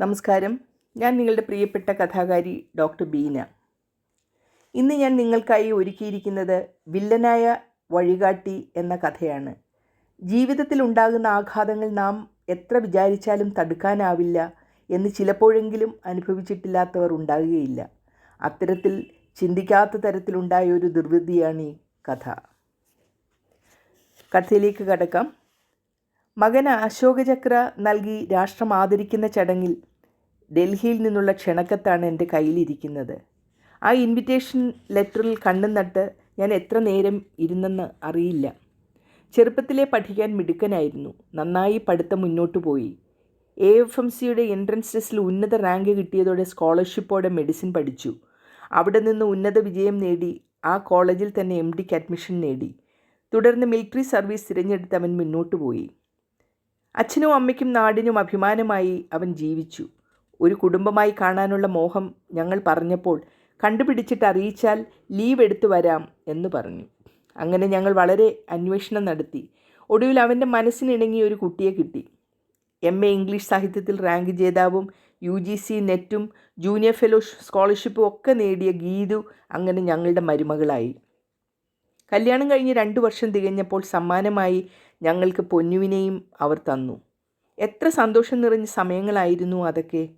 നമസ്കാരം. ഞാൻ നിങ്ങളുടെ പ്രിയപ്പെട്ട കഥാകാരി ഡോക്ടർ ബീന. ഇന്ന് ഞാൻ നിങ്ങൾക്കായി ഒരുക്കിയിരിക്കുന്നത് വില്ലനായ വഴികാട്ടി എന്ന കഥയാണ്. ജീവിതത്തിൽ ഉണ്ടാകുന്ന ആഘാതങ്ങൾ നാം എത്ര വിചാരിച്ചാലും തടുക്കാനാവില്ല എന്ന് ചിലപ്പോഴെങ്കിലും അനുഭവിച്ചിട്ടില്ലാത്തവർ ഉണ്ടാകുകയില്ല. അത്തരത്തിൽ ചിന്തിക്കാത്ത തരത്തിലുണ്ടായ ഒരു ദുർവിധിയാണ് ഈ കഥ. കഥയിലേക്ക് കടക്കാം. മകന് അശോകചക്ര നൽകി രാഷ്ട്രം ആദരിക്കുന്ന ചടങ്ങിൽ ഡൽഹിയിൽ നിന്നുള്ള ക്ഷണക്കത്താണ് എന്റെ കയ്യിലിരിക്കുന്നത്. ആ ഇൻവിറ്റേഷൻ ലെറ്ററിൽ കണ്ണും നട്ട് ഞാൻ എത്ര നേരം ഇരുന്നെന്ന് അറിയില്ല. ചെറുപ്പത്തിലെ പഠിക്കാൻ മിടുക്കനായിരുന്നു. നന്നായി പഠിത്തം മുന്നോട്ട് പോയി. എ എഫ് എം സിയുടെ എൻട്രൻസ് ടെസ്റ്റിൽ ഉന്നത റാങ്ക് കിട്ടിയതോടെ സ്കോളർഷിപ്പോടെ മെഡിസിൻ പഠിച്ചു. അവിടെ നിന്ന് ഉന്നത വിജയം നേടി. ആ കോളേജിൽ തന്നെ എം ഡിക്ക് അഡ്മിഷൻ നേടി. തുടർന്ന് മിലിറ്ററി സർവീസ് തിരഞ്ഞെടുത്ത് അവൻ മുന്നോട്ട് പോയി. അച്ഛനും അമ്മയ്ക്കും നാടിനും അഭിമാനമായി അവൻ ജീവിച്ചു. ഒരു കുടുംബമായി കാണാനുള്ള മോഹം ഞങ്ങൾ പറഞ്ഞപ്പോൾ കണ്ടുപിടിച്ചിട്ട് അറിയിച്ചാൽ ലീവ് എടുത്തു വരാം എന്ന് പറഞ്ഞു. അങ്ങനെ ഞങ്ങൾ വളരെ അന്വേഷണം നടത്തി. ഒടുവിൽ അവന്റെ മനസ്സിനിണങ്ങിയ ഒരു കുട്ടിയെ കിട്ടി. എം എ ഇംഗ്ലീഷ് സാഹിത്യത്തിൽ റാങ്ക് ജേതാവും യു ജി സി നെറ്റും ജൂനിയർ ഫെലോ സ്കോളർഷിപ്പും ഒക്കെ നേടിയ ഗീതു അങ്ങനെ ഞങ്ങളുടെ മരുമകളായി. കല്യാണം കഴിഞ്ഞ് രണ്ട് വർഷം തികഞ്ഞപ്പോൾ സമ്മാനമായി ഞങ്ങൾക്ക് പൊന്നുവിനെയും അവർ തന്നു. എത്ര സന്തോഷം നിറഞ്ഞ സമയങ്ങളായിരുന്നു അതൊക്കെ.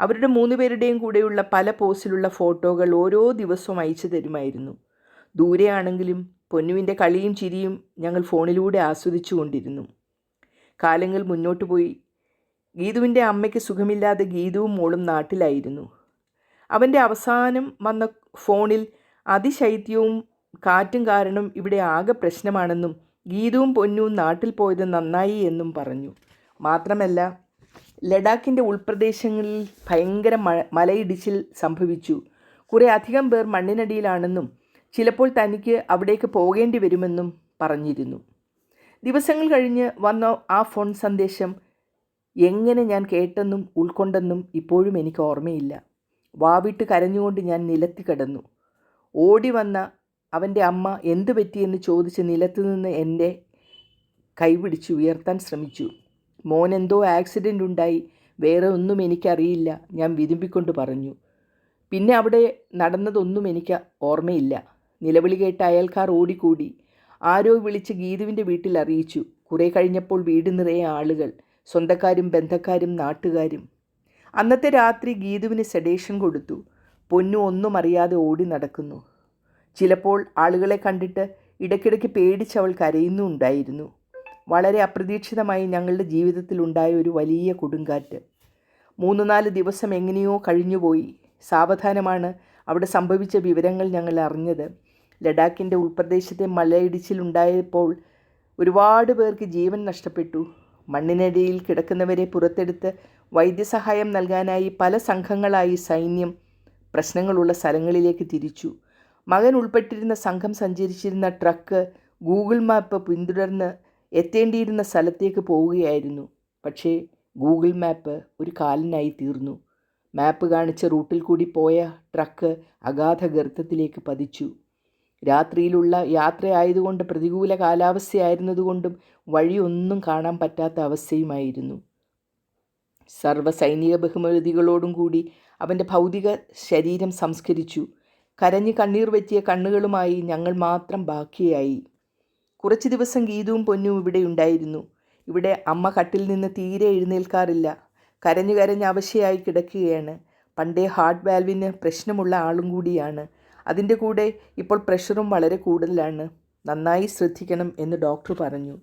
അവരുടെ മൂന്ന് പേരുടെയും കൂടെയുള്ള പല പോസിലുള്ള ഫോട്ടോകൾ ഓരോ ദിവസവും അയച്ചു തരുമായിരുന്നു. ദൂരെയാണെങ്കിലും പൊന്നുവിന്റെ കളിയും ചിരിയും ഞങ്ങൾ ഫോണിലൂടെ ആസ്വദിച്ചു കൊണ്ടിരുന്നു. കാലങ്ങൾ മുന്നോട്ട് പോയി. ഗീതുവിന്റെ അമ്മയ്ക്ക് സുഖമില്ലാതെ ഗീതുവും മോളും നാട്ടിലായിരുന്നു. അവന്റെ അവസാനം വന്ന ഫോണിൽ അതിശൈത്യവും കാറ്റും കാരണം ഇവിടെ ആകെ പ്രശ്നമാണെന്നും ഗീതുവും പൊന്നുവും നാട്ടിൽ പോയത് നന്നായി എന്നും പറഞ്ഞു. മാത്രമല്ല ലഡാക്കിന്റെ ഉൾപ്രദേശങ്ങളിൽ ഭയങ്കര മലയിടിച്ചിൽ സംഭവിച്ചു. കുറേ അധികം പേർ മണ്ണിനടിയിലാണെന്നും ചിലപ്പോൾ തനിക്ക് അവിടേക്ക് പോകേണ്ടി വരുമെന്നും പറഞ്ഞിരുന്നു. ദിവസങ്ങൾ കഴിഞ്ഞ് വന്ന ആ ഫോൺ സന്ദേശം എങ്ങനെ ഞാൻ കേട്ടെന്നും ഉൾക്കൊണ്ടെന്നും ഇപ്പോഴും എനിക്ക് ഓർമ്മയില്ല. വാവിട്ട് കരഞ്ഞുകൊണ്ട് ഞാൻ നിലത്തി കിടന്നു. ഓടി വന്ന അവന്റെ അമ്മ എന്തു പറ്റിയെന്ന് ചോദിച്ച് നിലത്തു നിന്ന് എന്റെ കൈപിടിച്ച് ഉയർത്താൻ ശ്രമിച്ചു. മോൻ എന്തോ ആക്സിഡന്റ് ഉണ്ടായി. വേറെ ഒന്നും എനിക്കറിയില്ല. ഞാൻ വിതുമ്പിക്കൊണ്ട് പറഞ്ഞു. പിന്നെ അവിടെ നടന്നതൊന്നും എനിക്ക് ഓർമ്മയില്ല. നിലവിളി കേട്ട അയൽക്കാർ ഓടിക്കൂടി. ആരോ വിളിച്ച് ഗീതുവിന്റെ വീട്ടിൽ അറിയിച്ചു. കുറേ കഴിഞ്ഞപ്പോൾ വീട് നിറയെ ആളുകൾ. സ്വന്തക്കാരും ബന്ധക്കാരും നാട്ടുകാരും. അന്നത്തെ രാത്രി ഗീതുവിന് സെഡേഷൻ കൊടുത്തു. പൊന്നു ഒന്നും അറിയാതെ ഓടി നടക്കുന്നു. ചിലപ്പോൾ ആളുകളെ കണ്ടിട്ട് ഇടയ്ക്കിടയ്ക്ക് അവൾ കരയുന്നുണ്ടായിരുന്നു. വളരെ അപ്രതീക്ഷിതമായി ഞങ്ങളുടെ ജീവിതത്തിലുണ്ടായ ഒരു വലിയ കൊടുങ്കാറ്റ്. മൂന്ന് നാല് ദിവസം എങ്ങനെയോ കഴിഞ്ഞുപോയി. സാവധാനമാണ് അവിടെ സംഭവിച്ച വിവരങ്ങൾ ഞങ്ങൾ അറിഞ്ഞത്. ലഡാക്കിന്റെ ഉൾപ്രദേശത്തെ മലയിടിച്ചിലുണ്ടായപ്പോൾ ഒരുപാട് പേർക്ക് ജീവൻ നഷ്ടപ്പെട്ടു. മണ്ണിനടിയിൽ കിടക്കുന്നവരെ പുറത്തെടുത്ത് വൈദ്യസഹായം നൽകാനായി പല സംഘങ്ങളായി സൈന്യം പ്രശ്നങ്ങളുള്ള സ്ഥലങ്ങളിലേക്ക് തിരിച്ചു. മകൻ ഉൾപ്പെട്ടിരുന്ന സംഘം സഞ്ചരിച്ചിരുന്ന ട്രക്ക് ഗൂഗിൾ മാപ്പ് പിന്തുടർന്ന് എത്തേണ്ടിയിരുന്ന സ്ഥലത്തേക്ക് പോവുകയായിരുന്നു. പക്ഷേ ഗൂഗിൾ മാപ്പ് ഒരു കാലിനായി തീർന്നു. മാപ്പ് കാണിച്ച റൂട്ടിൽ കൂടി പോയ ട്രക്ക് അഗാധ ഗർത്തത്തിലേക്ക് പതിച്ചു. രാത്രിയിലുള്ള യാത്രയായതുകൊണ്ട് പ്രതികൂല കാലാവസ്ഥയായിരുന്നതുകൊണ്ടും വഴിയൊന്നും കാണാൻ പറ്റാത്ത അവസ്ഥയുമായിരുന്നു. സർവ സൈനിക ബഹുമതികളോടും കൂടി അവന്റെ ഭൗതിക ശരീരം സംസ്കരിച്ചു. കരഞ്ഞ് കണ്ണീർ വെറ്റിയ കണ്ണുകളുമായി ഞങ്ങൾ മാത്രം ബാക്കിയായി. കുറച്ച് ദിവസം ഗീതുവും പൊന്നും ഇവിടെ ഉണ്ടായിരുന്നു. ഇവിടെ അമ്മ കട്ടിൽ നിന്ന് തീരെ എഴുന്നേൽക്കാറില്ല. കരഞ്ഞു കരഞ്ഞ് അവശയായി കിടക്കുകയാണ്. പണ്ടേ ഹാർട്ട് വാൽവിന് പ്രശ്നമുള്ള ആളും കൂടിയാണ്. അതിന്റെ കൂടെ ഇപ്പോൾ പ്രഷറും വളരെ കൂടുതലാണ്. നന്നായി ശ്രദ്ധിക്കണം എന്ന് ഡോക്ടർ പറഞ്ഞു.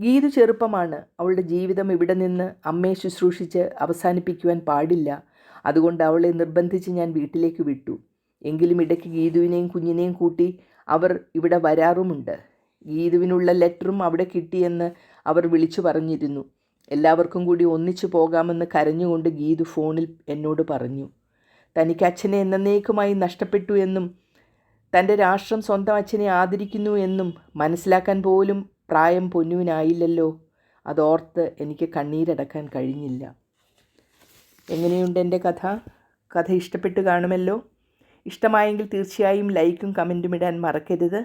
ഗീതു ചെറുപ്പമാണ്. അവളുടെ ജീവിതം ഇവിടെ നിന്ന് അമ്മയെ ശുശ്രൂഷിച്ച് അവസാനിപ്പിക്കുവാൻ പാടില്ല. അതുകൊണ്ട് അവളെ നിർബന്ധിച്ച് ഞാൻ വീട്ടിലേക്ക് വിട്ടു. എങ്കിലും ഇടയ്ക്ക് ഗീതുവിനെയും കുഞ്ഞിനെയും കൂട്ടി അവർ ഇവിടെ വരാറുമുണ്ട്. ഗീതുവിനുള്ള ലെറ്ററും അവിടെ കിട്ടിയെന്ന് അവർ വിളിച്ചു പറഞ്ഞിരുന്നു. എല്ലാവർക്കും കൂടി ഒന്നിച്ചു പോകാമെന്ന് കരഞ്ഞുകൊണ്ട് ഗീതു ഫോണിൽ എന്നോട് പറഞ്ഞു. തനിക്ക് അച്ഛനെ എന്നേക്കുമായി നഷ്ടപ്പെട്ടു എന്നും തന്റെ രാഷ്ട്രം സ്വന്തം അച്ഛനെ ആദരിക്കുന്നു എന്നും മനസ്സിലാക്കാൻ പോലും പ്രായം പൊന്നുവിനായില്ലല്ലോ. അതോർത്ത് എനിക്ക് കണ്ണീരടക്കാൻ കഴിഞ്ഞില്ല. എങ്ങനെയുണ്ട് എന്റെ കഥ? കഥ ഇഷ്ടപ്പെട്ട് കാണുമല്ലോ? ഇഷ്ടമായെങ്കിൽ തീർച്ചയായും ലൈക്കും കമന്റും ഇടാൻ മറക്കരുത്.